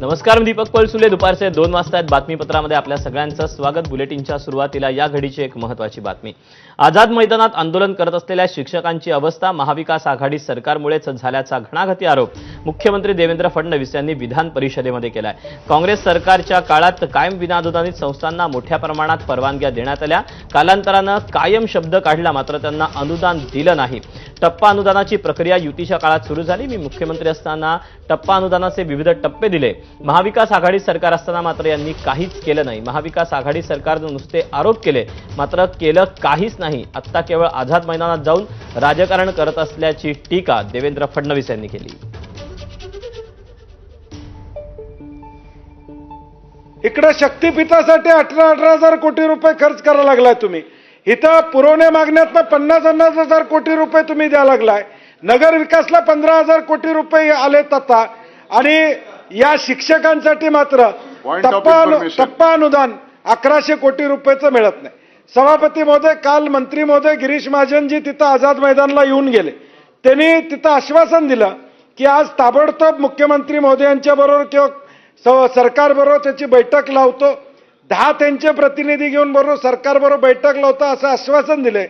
नमस्कार मी दीपक पळसुले दुपारचे दोन वाजता आहेत बातमीपत्रामध्ये आपल्या सगळ्यांचं स्वागत. बुलेटिनच्या सुरुवातीला या घडीची एक महत्वाची बातमी. आझाद मैदानात आंदोलन करत असलेल्या शिक्षकांची अवस्था महाविकास आघाडी सरकारमुळेच झाल्याचा घणाघाती आरोप. मुख्यमंत्री देवेंद्र फडणवीस यांनी विधान परिषदेमध्ये केलाय. काँग्रेस सरकारच्या काळात कायम विनाअनुदानित संस्थांना मोठ्या प्रमाणात परवानग्या देण्यात आल्या. कालांतरानं कायम शब्द काढला मात्र त्यांना अनुदान दिलं नाही. टप्पा अनुदानाची प्रक्रिया युतीच्या काळात सुरू झाली. मी मुख्यमंत्री असताना टप्पा अनुदानाचे विविध टप्पे दिले. महाविकास आघाडी सरकार असताना मात्र यांनी काहीच केलं नाही. महाविकास आघाडी सरकारनं नुसते आरोप केले मात्र केलं काहीच नाही. आत्ता केवळ आझाद मैदानात जाऊन राजकारण करत असल्याची टीका देवेंद्र फडणवीस यांनी केली. इकडे शक्तीपीठासाठी अठरा अठरा हजार कोटी रुपये खर्च करायला लागलाय तुम्ही. इथं पुरवण्या मागण्यातनं पन्नास पन्नास हजार कोटी रुपये तुम्ही द्या लागलाय. नगर विकासला पंधरा हजार कोटी रुपये आलेत आता. आणि या शिक्षकांसाठी मात्र टप्पा. टप्पा अनुदान अकराशे कोटी रुपयेचं मिळत नाही. सभापती महोदय काल मंत्री महोदय गिरीश महाजनजी तिथं आझाद मैदानला येऊन गेले. त्यांनी तिथं आश्वासन दिलं की आज ताबडतोब मुख्यमंत्री महोदयांच्या बरोबर किंवा सरकारबरोबर त्याची बैठक लावतो. दहा त्यांचे प्रतिनिधी घेऊन बरोबर सरकारबरोबर बैठक लावतो असं आश्वासन दिलंय.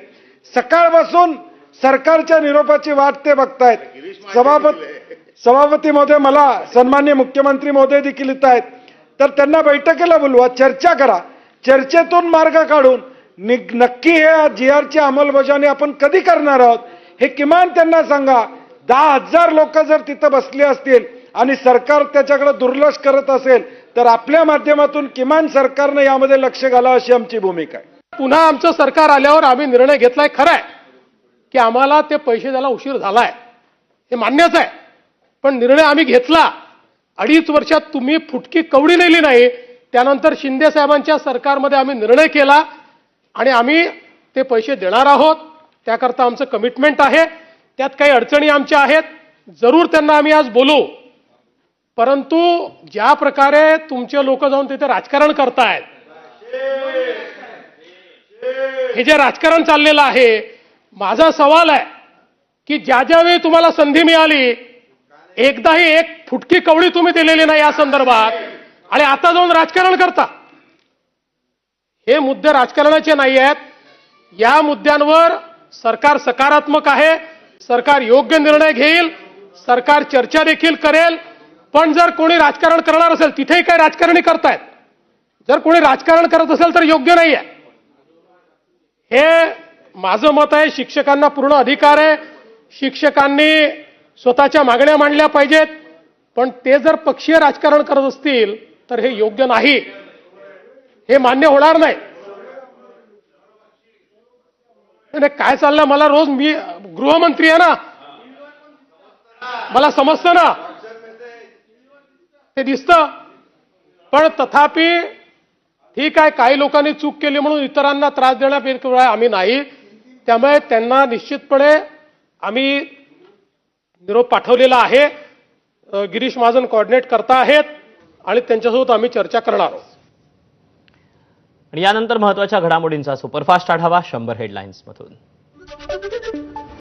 सकाळपासून सरकारच्या निरोपाची वाट ते बघतायत. सभापती सभापती महोदय मला सन्मान्य मुख्यमंत्री महोदय देखील इथं आहेत. तर त्यांना बैठकीला बोलवा चर्चा करा. चर्चेतून मार्ग काढून नक्की हे जी आरची अंमलबजावणी आपण कधी करणार आहोत हे किमान त्यांना सांगा. दहा हजार लोक जर तिथं बसले असतील आणि सरकार त्याच्याकडे दुर्लक्ष करत असेल तर आपल्या माध्यमातून किमान सरकारनं यामध्ये लक्ष घालावं अशी आमची भूमिका आहे. पुन्हा आमचं सरकार आल्यावर आम्ही निर्णय घेतलाय खरं आहे की आम्हाला ते पैसे द्यायला उशीर झालाय. हे मान्यच आहे. पण निर्णय आम्ही घेतला. अडीच वर्षात तुम्ही फुटकी कवडी नेली नाही. त्यानंतर शिंदे साहेबांच्या सरकारमध्ये आम्ही निर्णय केला आणि आम्ही ते पैसे देणार आहोत. त्याकरता आमचं कमिटमेंट आहे. त्यात काही अडचणी आमच्या आहेत. जरूर त्यांना आम्ही आज बोलू. परंतु ज्या प्रकारे तुमचे लोक जाऊन तिथे राजकारण करतायत हे जे राजकारण चाललेलं आहे माझा सवाल आहे की ज्या ज्यावेळी तुम्हाला संधी मिळाली एकदाही एक फुटकी कवळी तुम्ही दिलेली नाही या संदर्भात आणि आता जाऊन राजकारण करता. हे मुद्दे राजकारणाचे नाही आहेत. या मुद्द्यांवर सरकार सकारात्मक आहे सरकार योग्य निर्णय घेईल सरकार चर्चा देखील करेल पण जर कोणी राजकारण करणार असेल तिथेही काही राजकारणी करतायत. जर कोणी राजकारण करत असेल तर योग्य नाही आहे हे माझं मत आहे शिक्षकांना पूर्ण अधिकार आहे. शिक्षकांनी स्वतःच्या मागण्या मांडल्या पाहिजेत. पण ते जर पक्षीय राजकारण करत असतील तर हे योग्य नाही. हे मान्य होणार नाही नाही, काय चाललंय? मला रोज मी गृहमंत्री आहे ना. मला समजतं ना. ते दिसतं. पण तथापि ठीक आहे काही लोकांनी चूक केली म्हणून इतरांना त्रास देण्यापेक्षा आम्ही नाही. त्यामुळे त्यांना निश्चितपणे आम्ही निरोप पाठवलेला आहे. गिरीश महाजन कॉर्डिनेट करता आहेत आणि त्यांच्यासोबत आम्ही चर्चा करणार आहोत. आणि यानंतर महत्त्वाच्या घडामोडींचा सुपरफास्ट आढावा शंभर हेडलाईन्समधून